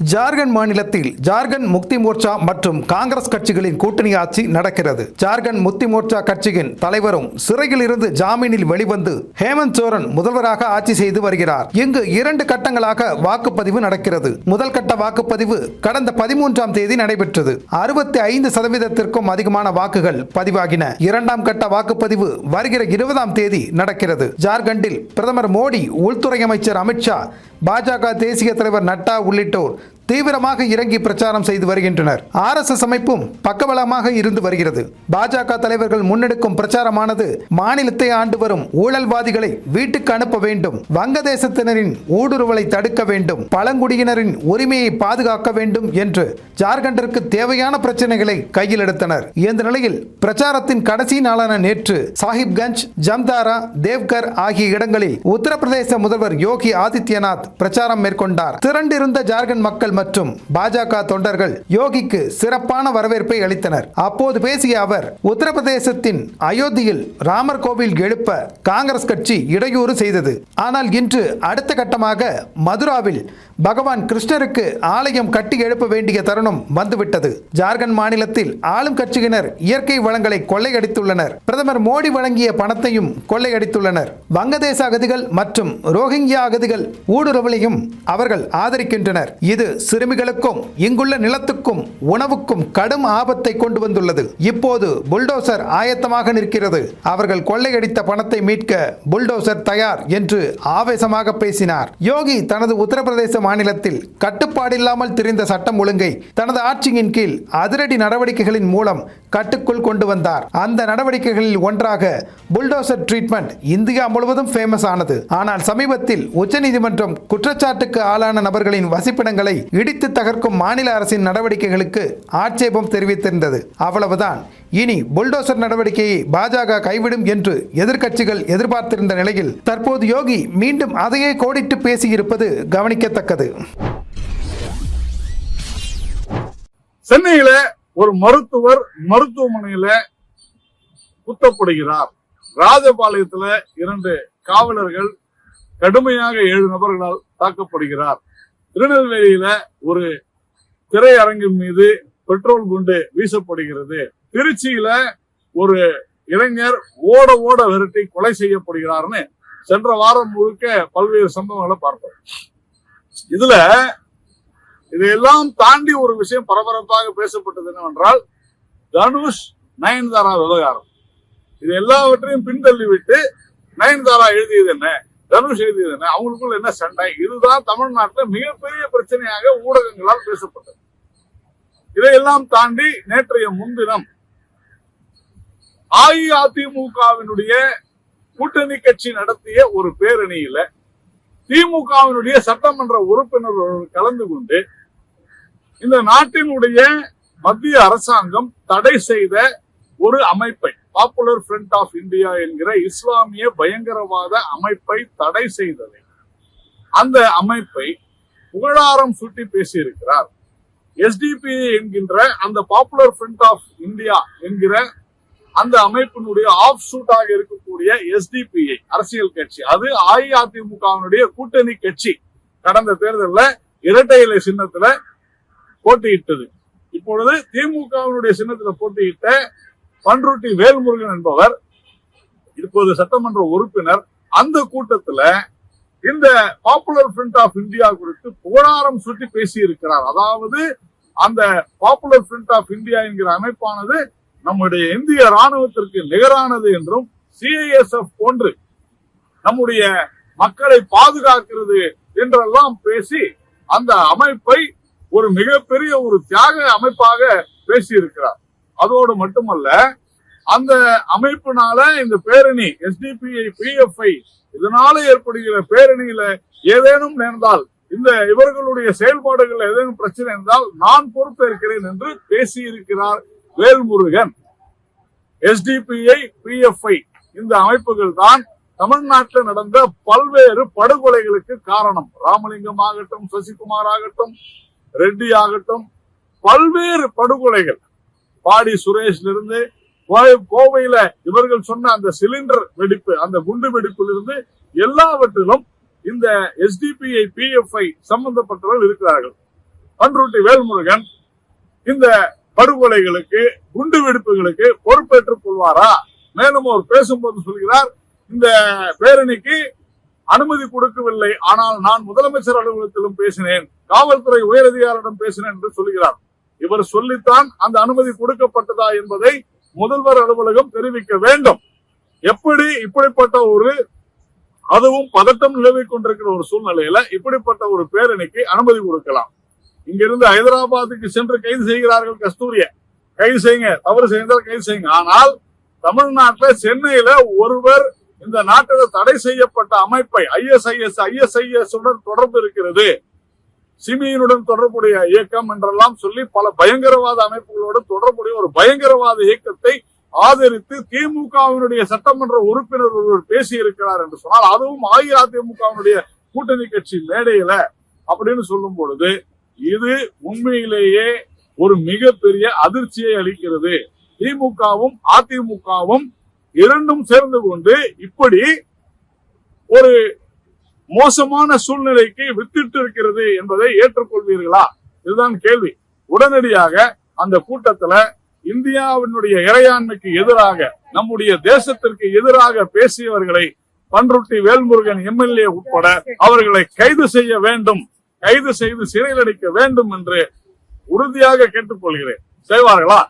ஜார்க்கண்ட் மாநிலத்தில் ஜார்க்கண்ட் முக்தி மோர்ச்சா மற்றும் காங்கிரஸ் கட்சிகளின் கூட்டணி ஆட்சி நடக்கிறது. ஜார்க்கண்ட் முக்தி மோர்ச்சா கட்சியின் தலைவரும் சிறையில் இருந்து ஜாமீனில் வெளிவந்து ஹேமந்த் சோரன் முதல்வராக ஆட்சி செய்து வருகிறார். இங்கு இரண்டு கட்டங்களாக வாக்குப்பதிவு நடக்கிறது. முதல் கட்ட வாக்குப்பதிவு கடந்த பதிமூன்றாம் தேதி நடைபெற்றது. அறுபத்தி ஐந்து சதவீதத்திற்கும் அதிகமான வாக்குகள் பதிவாகின. இரண்டாம் கட்ட வாக்குப்பதிவு வருகிற இருபதாம் தேதி நடக்கிறது. ஜார்க்கண்டில் பிரதமர் மோடி உள்துறை அமைச்சர் அமித்ஷா பாஜக தேசிய தலைவர் நட்டா உள்ளிட்டோர் தீவிரமாக இறங்கி பிரச்சாரம் செய்து வருகின்றனர். ஆர்எஸ்எஸ் அமைப்பும் பக்கபலமாக இருந்து வருகிறது. பாஜக தலைவர்கள் முன்னெடுக்கும் பிரச்சாரமானது மாநிலத்தை ஆண்டு வரும் ஊழல்வாதிகளை வீட்டுக்கு அனுப்ப வேண்டும். வங்கதேசத்தினரின் ஊடுருவலை தடுக்க வேண்டும். பழங்குடியினரின் உரிமையை பாதுகாக்க வேண்டும் என்று ஜார்க்கண்டிற்கு தேவையான பிரச்சனைகளை கையில் எடுத்தனர். இந்த நிலையில் பிரச்சாரத்தின் கடைசி நாளான நேற்று சாஹிப்கஞ்ச் ஜம்தாரா தேவ்கர் ஆகிய இடங்களில் உத்தரப்பிரதேச முதல்வர் யோகி ஆதித்யநாத் பிரச்சாரம் மேற்கொண்டார். திரண்டிருந்த ஜார்க்கண்ட் மக்கள் மற்றும் பாஜக தொண்டர்கள் யோகிக்கு சிறப்பான வரவேற்பை அளித்தனர். அப்போது பேசிய அவர் உத்தரப்பிரதேசத்தின் அயோத்தியில் ராமர் கோவில் எழுப்ப காங்கிரஸ் கட்சி இடையூறு செய்தது. ஆனால் இன்று அடுத்த கட்டமாக மதுராவில் பகவான் கிருஷ்ணருக்கு ஆலயம் கட்டி எழுப்ப வேண்டிய தருணம் வந்துவிட்டது. ஜார்க்கண்ட் மாநிலத்தில் ஆளும் கட்சியினர் இயற்கை வளங்களை கொள்ளையடித்துள்ளனர். பிரதமர் மோடி வழங்கிய பணத்தையும் கொள்ளையடித்துள்ளனர். வங்கதேச அகதிகள் மற்றும் ரோஹிங்கியா அகதிகள் ஊடுருவலையும் அவர்கள் ஆதரிக்கின்றனர். இது சிறுமிகளுக்கும் இங்குள்ள நிலத்துக்கும் உணவுக்கும் கடும் ஆபத்தை கொண்டு வந்துள்ளது. இப்போது புல்டோசர் ஆயத்தமாக நிற்கிறது. அவர்கள் கொள்ளையடித்த பணத்தை மீட்க புல்டோசர் தயார் என்று ஆவேசமாக பேசினார். யோகி தனது உத்தரப்பிரதேச மாநிலத்தில் கட்டுப்பாடில்லாமல் திரிந்த சட்டம் ஒழுங்கை தனது ஆட்சியின் கீழ் அதிரடி நடவடிக்கைகளின் மூலம் கட்டுக்குள் கொண்டு வந்தார். அந்த நடவடிக்கைகளில் ஒன்றாக புல்டோசர் ட்ரீட்மெண்ட் இந்தியா முழுவதும் ஃபேமஸ் ஆனது. ஆனால் சமீபத்தில் உச்சநீதிமன்றம் குற்றச்சாட்டுக்கு ஆளான நபர்களின் வசிப்பிடங்களை இடித்து தகர்க்கும் மாநில அரசின் நடவடிக்கைகளுக்கு ஆட்சேபம் தெரிவித்திருந்தது. அவ்வளவுதான். இனி புல்டோசர் நடவடிக்கையை பாஜக கைவிடும் என்று எதிர்க்கட்சிகள் எதிர்பார்த்திருந்த நிலையில் தற்போது யோகி மீண்டும் அதையே கோடிட்டு பேசியிருப்பது கவனிக்கத்தக்கது. சென்னையில ஒரு மருத்துவர் மருத்துவமனையில குத்தப்படுகிறார். ராஜபாளையத்துல இரண்டு காவலர்கள் கடுமையாக ஏழு நபர்களால் தாக்கப்படுகிறார். திருநெல்வேலியில ஒரு திரையரங்கின் மீது பெட்ரோல் குண்டு வீசப்படுகிறது. திருச்சியில ஒரு இளைஞர் ஓட ஓட விரட்டி கொலை செய்யப்படுகிறார்னு சென்ற வாரம் முழுக்க பல்வேறு சம்பவங்களை பார்த்தோம். இதுல இதையெல்லாம் தாண்டி ஒரு விஷயம் பரபரப்பாக பேசப்பட்டது என்னவென்றால் தனுஷ் நயன்தாரா விவகாரம். இது எல்லாவற்றையும் பின்தள்ளிவிட்டு நயன்தாரா எழுதியது என்ன? தனுஷ் எழுதியதுன்னா அவங்களுக்குள்ள என்ன சண்டை? இதுதான் தமிழ்நாட்டில் மிகப்பெரிய பிரச்சனையாக ஊடகங்களால் பேசப்பட்டது. இதையெல்லாம் தாண்டி நேற்றைய முன்தினம் அஇஅதிமுகவினுடைய கூட்டணி கட்சி நடத்திய ஒரு பேரணியில திமுகவினுடைய சட்டமன்ற உறுப்பினர்கள் கலந்து கொண்டு இந்த நாட்டினுடைய மத்திய அரசாங்கம் தடை செய்த ஒரு அமைப்பை பாப்புலர் ஃப்ரண்ட் ஆஃப் இந்தியா என்கிற இஸ்லாமிய பயங்கரவாத அமைப்பை தடை செய்ததை. அந்த அமைப்பை புகழாரம் சுட்டி பேசியிருக்கிறார். எஸ்டிபி என்கின்ற அந்த பாப்புலர் ஃப்ரண்ட் ஆஃப் இந்தியா என்கிற அந்த அமைப்பினுடைய ஆஃப் ஷூட்டாக இருக்கக்கூடிய எஸ்டிபிஐ அரசியல் கட்சி அது அஇஅதிமுகவினுடைய கூட்டணி கட்சி கடந்த தேர்தலில் இரட்டை இலை சின்னத்துல போட்டியிட்டது. இப்பொழுது திமுகவினுடைய சின்னத்துல போட்டியிட்ட பன்ருட்டி வேல்முருகன் என்பவர் இப்போது சட்டமன்ற உறுப்பினர் அந்த கூட்டத்துல இந்த பாப்புலர் ஃப்ரண்ட் ஆஃப் இந்தியா குறித்து புகழாரம் சுட்டி பேசி இருக்கிறார் அதாவது அந்த பாப்புலர் ஃப்ரண்ட் ஆஃப் இந்தியா என்கிற அமைப்பானது நம்முடைய இந்திய ராணுவத்திற்கு நிகரானது என்றும் சிஐஎஸ்எஃப் போன்று நம்முடைய மக்களை பாதுகாக்கிறது என்றெல்லாம் பேசி அந்த அமைப்பை ஒரு மிகப்பெரிய ஒரு தியாக அமைப்பாக பேசியிருக்கிறார். அதோடு மட்டுமல்ல அந்த அமைப்பினால இந்த பேரணி எஸ்டிபிஐ பிஎஃப்ஐ இதனால ஏற்படுகிற பேரணியில ஏதேனும் நேர்ந்தால் இந்த இவர்களுடைய செயல்பாடுகள் ஏதேனும் பிரச்சனை இருந்தால் நான் பொறுப்பேற்கிறேன் என்று பேசியிருக்கிறார் வேல்முருகன். எஸ்டிபிஐ பிஎஃப்ஐ இந்த அமைப்புகள் தான் தமிழ்நாட்டில் நடந்த பல்வேறு படுகொலைகளுக்கு காரணம். ராமலிங்கம் ஆகட்டும் சசிகுமார் ஆகட்டும் ரெட்டி ஆகட்டும் பல்வேறு படுகொலைகள். பாடி சுரேஷ்ல இருந்து கோவையில இவர்கள் சொன்ன அந்த சிலிண்டர் வெடிப்பு அந்த குண்டு வெடிப்பில் இருந்து எல்லாவற்றிலும் இந்த எஸ்டிபிஐ பிஎஃப்ஐ சம்பந்தப்பட்டவர்கள் இருக்கிறார்கள். பன்ருட்டி வேல்முருகன் இந்த படுகொலைகளுக்கு குண்டு வெடிப்புகளுக்கு பொறுப்பேற்றுக் கொள்வாரா? மேலும் அவர் பேசும்போது சொல்கிறார் இந்த பேரணிக்கு அனுமதி கொடுக்கவில்லை ஆனால் நான் முதலமைச்சர் அலுவலகத்திலும் பேசினேன் காவல்துறை உயரதிகாரிடம் பேசினேன் என்று சொல்கிறார். இவர் சொல்லித்தான் அந்த அனுமதி கொடுக்கப்பட்டதா என்பதை முதல்வர் அலுவலகம் தெரிவிக்க வேண்டும். எப்படி இப்படிப்பட்ட ஒரு அதுவும் பதட்டம் நிலவிக் கொண்டிருக்கிற ஒரு சூழ்நிலையில இப்படிப்பட்ட ஒரு பேரணிக்கு அனுமதி கொடுக்கலாம். இங்கிருந்து ஹைதராபாத்துக்கு சென்று கைது செய்கிறார்கள் கஸ்தூரிய. கைது செய்யுங்க தவறு செய்தால் கைது செய்யுங்க. ஆனால் தமிழ்நாட்டுல சென்னையில ஒருவர் இந்த நாட்டில் தடை செய்யப்பட்ட அமைப்பை ஐஎஸ்ஐஎஸ் ஐஎஸ்ஐஎஸ் உடன் தொடர்பு இருக்கிறது. சிமியினுடன் தொடர்புடைய இயக்கம் என்றெல்லாம் சொல்லி பல பயங்கரவாத அமைப்புகளோடு தொடர்புடைய ஒரு பயங்கரவாத இயக்கத்தை ஆதரித்து திமுகவினுடைய சட்டமன்ற உறுப்பினர் ஒருவர் பேசி இருக்கிறார் என்று சொன்னால் அதுவும் அஇஅதிமுகவினுடைய கூட்டணி கட்சி மேடையில அப்படின்னு சொல்லும் பொழுது இது உண்மையிலேயே ஒரு மிகப்பெரிய அதிர்ச்சியை அளிக்கிறது. திமுகவும் அதிமுகவும் இரண்டும் சேர்ந்து கொண்டு இப்படி ஒரு மோசமான சூழ்நிலைக்கு வித்திட்டு இருக்கிறது என்பதை ஏற்றுக்கொள்வீர்களா? இதுதான் கேள்வி. உடனடியாக அந்த கூட்டத்துல இந்தியாவினுடைய இறையாண்மைக்கு எதிராக நம்முடைய தேசத்திற்கு எதிராக பேசியவர்களை பன்ருட்டி வேல்முருகன் எம்எல்ஏ உட்பட அவர்களை கைது செய்ய வேண்டும் கைது செய்து சிறையில் அடைக்க வேண்டும் என்று உறுதியாக கேட்டுக்கொள்கிறேன். செய்வார்களா?